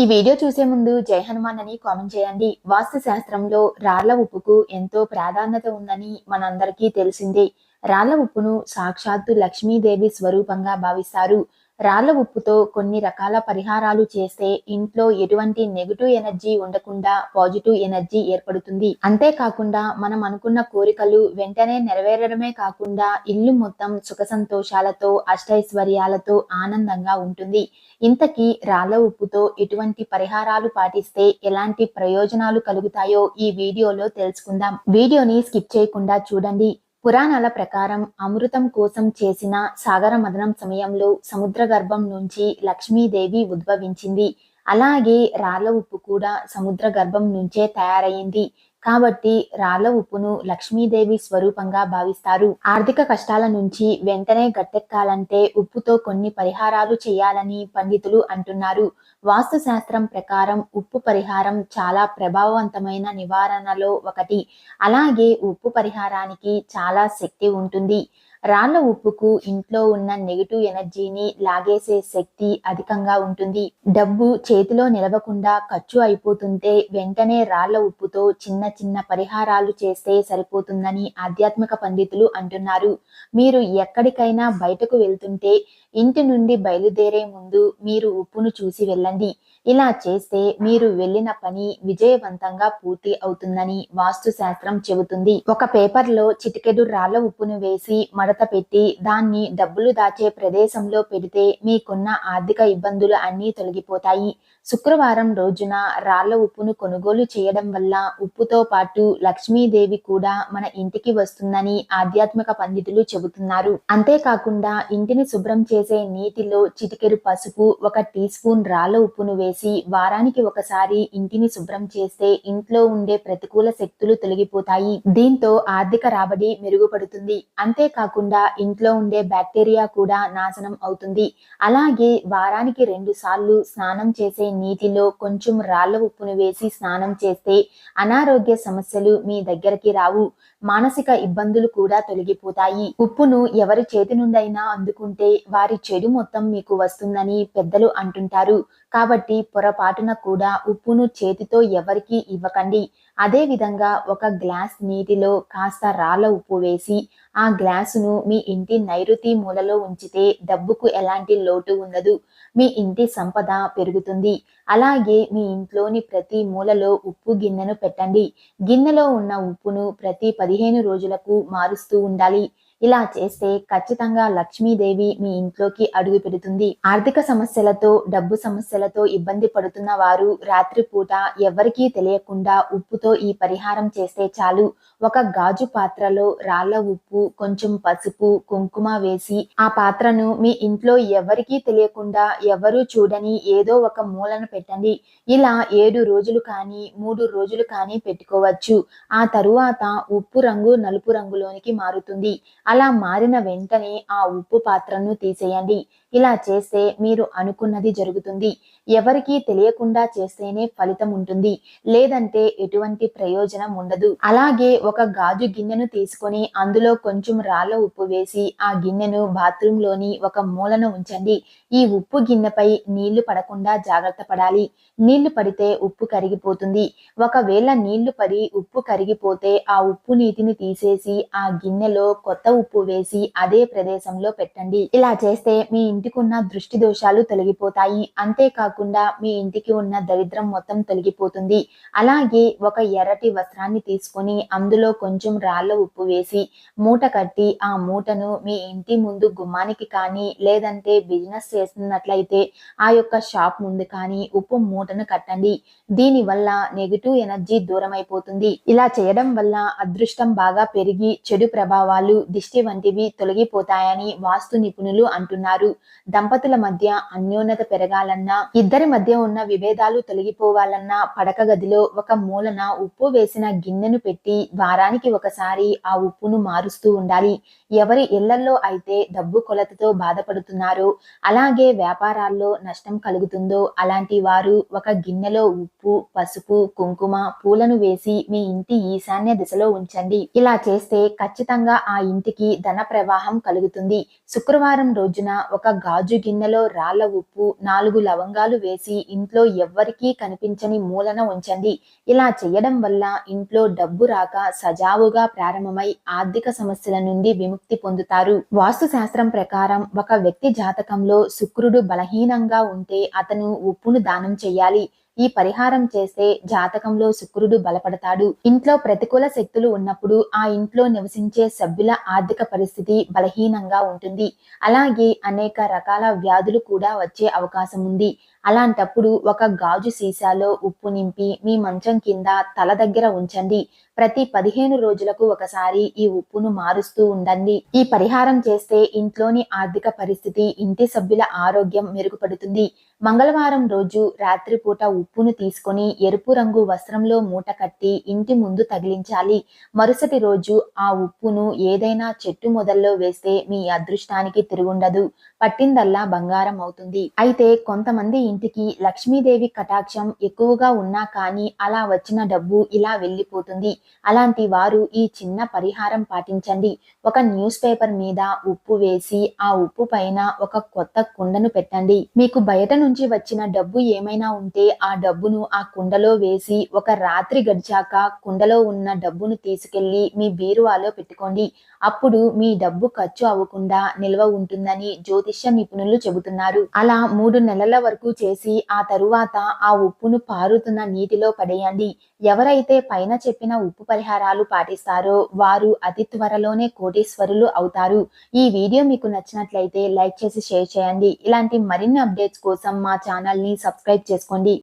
ఈ వీడియో చూసే ముందు జై హనుమాన్ అని కామెంట్ చేయండి. వాస్తు శాస్త్రంలో రాళ్ళ ఉప్పుకు ఎంతో ప్రాధాన్యత ఉందని మనందరికీ తెలిసిందే. రాళ్ళ ఉప్పును సాక్షాత్తు లక్ష్మీదేవి స్వరూపంగా భావిస్తారు. రాళ్ళ ఉప్పుతో కొన్ని రకాల పరిహారాలు చేస్తే ఇంట్లో ఎటువంటి నెగిటివ్ ఎనర్జీ ఉండకుండా పాజిటివ్ ఎనర్జీ ఏర్పడుతుంది. అంతేకాకుండా మనం అనుకున్న కోరికలు వెంటనే నెరవేరడమే కాకుండా ఇల్లు మొత్తం సుఖ సంతోషాలతో అష్టైశ్వర్యాలతో ఆనందంగా ఉంటుంది. ఇంతకీ రాళ్ళ ఉప్పుతో ఎటువంటి పరిహారాలు పాటిస్తే ఎలాంటి ప్రయోజనాలు కలుగుతాయో ఈ వీడియోలో తెలుసుకుందాం. వీడియోని స్కిప్ చేయకుండా చూడండి. పురాణాల ప్రకారం అమృతం కోసం చేసిన సాగర మదనం సమయంలో సముద్ర గర్భం నుంచి లక్ష్మీదేవి ఉద్భవించింది. అలాగే రాళ్ళ ఉప్పు కూడా సముద్ర గర్భం నుంచే తయారైంది కాబట్టి రాళ్ళ ఉప్పును లక్ష్మీదేవి స్వరూపంగా భావిస్తారు. ఆర్థిక కష్టాల నుంచి వెంటనే గట్టెక్కాలంటే ఉప్పుతో కొన్ని పరిహారాలు చేయాలని పండితులు అంటున్నారు. వాస్తు శాస్త్రం ప్రకారం ఉప్పు పరిహారం చాలా ప్రభావవంతమైన నివారణలో ఒకటి. అలాగే ఉప్పు పరిహారానికి చాలా శక్తి ఉంటుంది. రాళ్ళ ఉప్పుకు ఇంట్లో ఉన్న నెగిటివ్ ఎనర్జీని లాగేసే శక్తి అధికంగా ఉంటుంది. డబ్బు చేతిలో నిలవకుండా ఖర్చు అయిపోతుంటే వెంటనే రాళ్ళ ఉప్పుతో చిన్న చిన్న పరిహారాలు చేస్తే సరిపోతుందని ఆధ్యాత్మిక పండితులు అంటున్నారు. మీరు ఎక్కడికైనా బయటకు వెళ్తుంటే ఇంటి నుండి బయలుదేరే ముందు మీరు ఉప్పును చూసి వెళ్ళండి. ఇలా చేస్తే మీరు వెళ్ళిన పని విజయవంతంగా పూర్తి అవుతుందని వాస్తు శాస్త్రం చెబుతుంది. ఒక పేపర్లో చిటికెడు రాళ్ళ ఉప్పును వేసి మడత పెట్టి దాన్ని డబ్బులు దాచే ప్రదేశంలో పెడితే మీకున్న ఆర్థిక ఇబ్బందులు అన్నీ తొలగిపోతాయి. శుక్రవారం రోజున రాళ్ళ ఉప్పును కొనుగోలు చేయడం వల్ల ఉప్పుతో పాటు లక్ష్మీదేవి కూడా మన ఇంటికి వస్తుందని ఆధ్యాత్మిక పండితులు చెబుతున్నారు. అంతేకాకుండా ఇంటిని శుభ్రం చే చేసే నీటిలో చిటికెరు పసుపు ఒక టీ స్పూన్ రాళ్ళ ఉప్పును వేసి వారానికి ఒకసారి ఇంటిని శుభ్రం చేస్తే ఇంట్లో ఉండే ప్రతికూల శక్తులు తొలగిపోతాయి. దీంతో ఆర్థిక రాబడి మెరుగుపడుతుంది. అంతేకాకుండా ఇంట్లో ఉండే బ్యాక్టీరియా కూడా నాశనం అవుతుంది. అలాగే వారానికి రెండు సార్లు స్నానం చేసే నీటిలో కొంచెం రాళ్ళ ఉప్పును వేసి స్నానం చేస్తే అనారోగ్య సమస్యలు మీ దగ్గరికి రావు. మానసిక ఇబ్బందులు కూడా తొలగిపోతాయి. ఉప్పును ఎవరి చేతి నుండైనా అందుకుంటే వారి చెడు మొత్తం మీకు వస్తుందని పెద్దలు అంటుంటారు. కాబట్టి పొరపాటున కూడా ఉప్పును చేతితో ఎవరికి ఇవ్వకండి. అదే విధంగా ఒక గ్లాస్ నీటిలో కాస్త రాళ్ళ ఉప్పు వేసి ఆ గ్లాసును మీ ఇంటి నైరుతి మూలలో ఉంచితే డబ్బుకు ఎలాంటి లోటు ఉండదు. మీ ఇంటి సంపద పెరుగుతుంది. అలాగే మీ ఇంట్లోని ప్రతి మూలలో ఉప్పు గిన్నెను పెట్టండి. గిన్నెలో ఉన్న ఉప్పును ప్రతి పదిహేను రోజులకు మారుస్తూ ఉండాలి. ఇలా చేస్తే ఖచ్చితంగా లక్ష్మీదేవి మీ ఇంట్లోకి అడుగు పెడుతుంది. ఆర్థిక సమస్యలతో డబ్బు సమస్యలతో ఇబ్బంది పడుతున్న వారు రాత్రిపూట ఎవరికీ తెలియకుండా ఉప్పుతో ఈ పరిహారం చేస్తే చాలు. ఒక గాజు పాత్రలో రాళ్ళ ఉప్పు కొంచెం పసుపు కుంకుమ వేసి ఆ పాత్రను మీ ఇంట్లో ఎవరికీ తెలియకుండా ఎవరూ చూడని ఏదో ఒక మూలను పెట్టండి. ఇలా ఏడు రోజులు కానీ మూడు రోజులు కానీ పెట్టుకోవచ్చు. ఆ తరువాత ఉప్పు రంగు నలుపు రంగులోనికి మారుతుంది. అలా మారిన వెంటనే ఆ ఉప్పు పాత్రను తీసేయండి. ఇలా చేస్తే మీరు అనుకున్నది జరుగుతుంది. ఎవరికీ తెలియకుండా చేస్తేనే ఫలితం ఉంటుంది. లేదంటే ఎటువంటి ప్రయోజనం ఉండదు. అలాగే ఒక గాజు గిన్నెను తీసుకొని అందులో కొంచెం రాళ్ళ ఉప్పు వేసి ఆ గిన్నెను బాత్రూమ్లోని ఒక మూలను ఉంచండి. ఈ ఉప్పు గిన్నెపై నీళ్ళు పడకుండా జాగ్రత్త పడాలి. నీళ్ళు పడితే ఉప్పు కరిగిపోతుంది. ఒకవేళ నీళ్ళు పడి ఉప్పు కరిగిపోతే ఆ ఉప్పు నీటిని తీసేసి ఆ గిన్నెలో కొత్త ఉప్పు వేసి అదే ప్రదేశంలో పెట్టండి. ఇలా చేస్తే మీ ఇంటికి ఉన్న దృష్టి దోషాలు తొలగిపోతాయి. అంతేకాకుండా మీ ఇంటికి ఉన్న దరిద్రం మొత్తం తొలగిపోతుంది. అలాగే ఒక ఎర్రటి వస్త్రాన్ని తీసుకొని అందులో కొంచెం రాళ్ళ ఉప్పు వేసి మూట కట్టి ఆ మూటను మీ ఇంటి ముందు గుమ్మానికి కానీ లేదంటే బిజినెస్ చేస్తున్నట్లయితే ఆ యొక్క షాప్ ముందు కానీ ఉప్పు మూటను కట్టండి. దీని వల్ల నెగిటివ్ ఎనర్జీ దూరం అయిపోతుంది ఇలా చేయడం వల్ల అదృష్టం బాగా పెరిగి చెడు ప్రభావాలు దిష్టి వంటివి తొలగిపోతాయని వాస్తు నిపుణులు అంటున్నారు. దంపతుల మధ్య అన్యోన్యత పెరగాలన్నా ఇద్దరి మధ్య ఉన్న విభేదాలు తొలగిపోవాలన్నా పడక గదిలో ఒక మూలన ఉప్పు వేసిన గిన్నెను పెట్టి వారానికి ఒకసారి ఆ ఉప్పును మారుస్తూ ఉండాలి. ఎవరి ఇళ్ళలో అయితే డబ్బు కొలతతో బాధపడుతున్నారో అలాగే వ్యాపారాల్లో నష్టం కలుగుతుందో అలాంటి వారు ఒక గిన్నెలో ఉప్పు పసుపు కుంకుమ పూలను వేసి మీ ఇంటి ఈశాన్య దిశలో ఉంచండి. ఇలా చేస్తే ఖచ్చితంగా ఆ ఇంటికి ధన ప్రవాహం కలుగుతుంది. శుక్రవారం రోజున ఒక గాజు గిన్నెలో రాళ్ళ ఉప్పు నాలుగు లవంగాలు వేసి ఇంట్లో ఎవ్వరికీ కనిపించని మూలన ఉంచండి. ఇలా చేయడం వల్ల ఇంట్లో డబ్బు రాక సజావుగా ప్రారంభమై ఆర్థిక సమస్యల నుండి విముక్తి పొందుతారు. వాస్తు శాస్త్రం ప్రకారం ఒక వ్యక్తి జాతకంలో శుక్రుడు బలహీనంగా ఉంటే అతను ఉప్పును దానం చేయాలి. ఈ పరిహారం చేస్తే జాతకంలో శుక్రుడు బలపడతాడు. ఇంట్లో ప్రతికూల శక్తులు ఉన్నప్పుడు ఆ ఇంట్లో నివసించే సభ్యుల ఆర్థిక పరిస్థితి బలహీనంగా ఉంటుంది. అలాగే అనేక రకాల వ్యాధులు కూడా వచ్చే అవకాశం ఉంది. అలాంటప్పుడు ఒక గాజు సీసాలో ఉప్పు నింపి మీ మంచం కింద తల దగ్గర ఉంచండి. ప్రతి పదిహేను రోజులకు ఒకసారి ఈ ఉప్పును మారుస్తూ ఉండండి. ఈ పరిహారం చేస్తే ఇంట్లోని ఆర్థిక పరిస్థితి ఇంటి సభ్యుల ఆరోగ్యం మెరుగుపడుతుంది. మంగళవారం రోజు రాత్రిపూట ఉప్పును తీసుకొని ఎరుపు రంగు వస్త్రంలో మూట కట్టి ఇంటి ముందు తగిలించాలి. మరుసటి రోజు ఆ ఉప్పును ఏదైనా చెట్టు మొదల్లో వేస్తే మీ అదృష్టానికి తిరుగుండదు. పట్టిందల్లా బంగారం అవుతుంది. అయితే కొంతమంది ఇంటికి లక్ష్మీదేవి కటాక్షం ఎక్కువగా ఉన్నా కానీ అలా వచ్చిన డబ్బు ఇలా వెళ్ళిపోతుంది. అలాంటి వారు ఈ చిన్న పరిహారం పాటించండి. ఒక న్యూస్ పేపర్ మీద ఉప్పు వేసి ఆ ఉప్పు పైన ఒక కొత్త కుండను పెట్టండి. మీకు బయట నుంచి వచ్చిన డబ్బు ఏమైనా ఉంటే ఆ డబ్బును ఆ కుండలో వేసి ఒక రాత్రి గడిచాక కుండలో ఉన్న డబ్బును తీసుకెళ్ళి మీ బీరువాలో పెట్టుకోండి. అప్పుడు మీ డబ్బు ఖర్చు అవ్వకుండా నిల్వ ఉంటుందని జ్యోతిష్య నిపుణులు చెబుతున్నారు. అలా మూడు నెలల వరకు చేసి ఆ తరువాత ఆ ఉప్పును పారుతున్న నీటిలో పడేయండి. ఎవరైతే పైన చెప్పిన ఉప్పు పరిహారాలు పాటిస్తారో వారు అతి త్వరలోనే కోటీశ్వరులు అవుతారు. ఈ వీడియో మీకు నచ్చినట్లయితే లైక్ చేసి షేర్ చేయండి. ఇలాంటి మరిన్ని అప్డేట్స్ కోసం మా ఛానల్ని సబ్స్క్రైబ్ చేసుకోండి.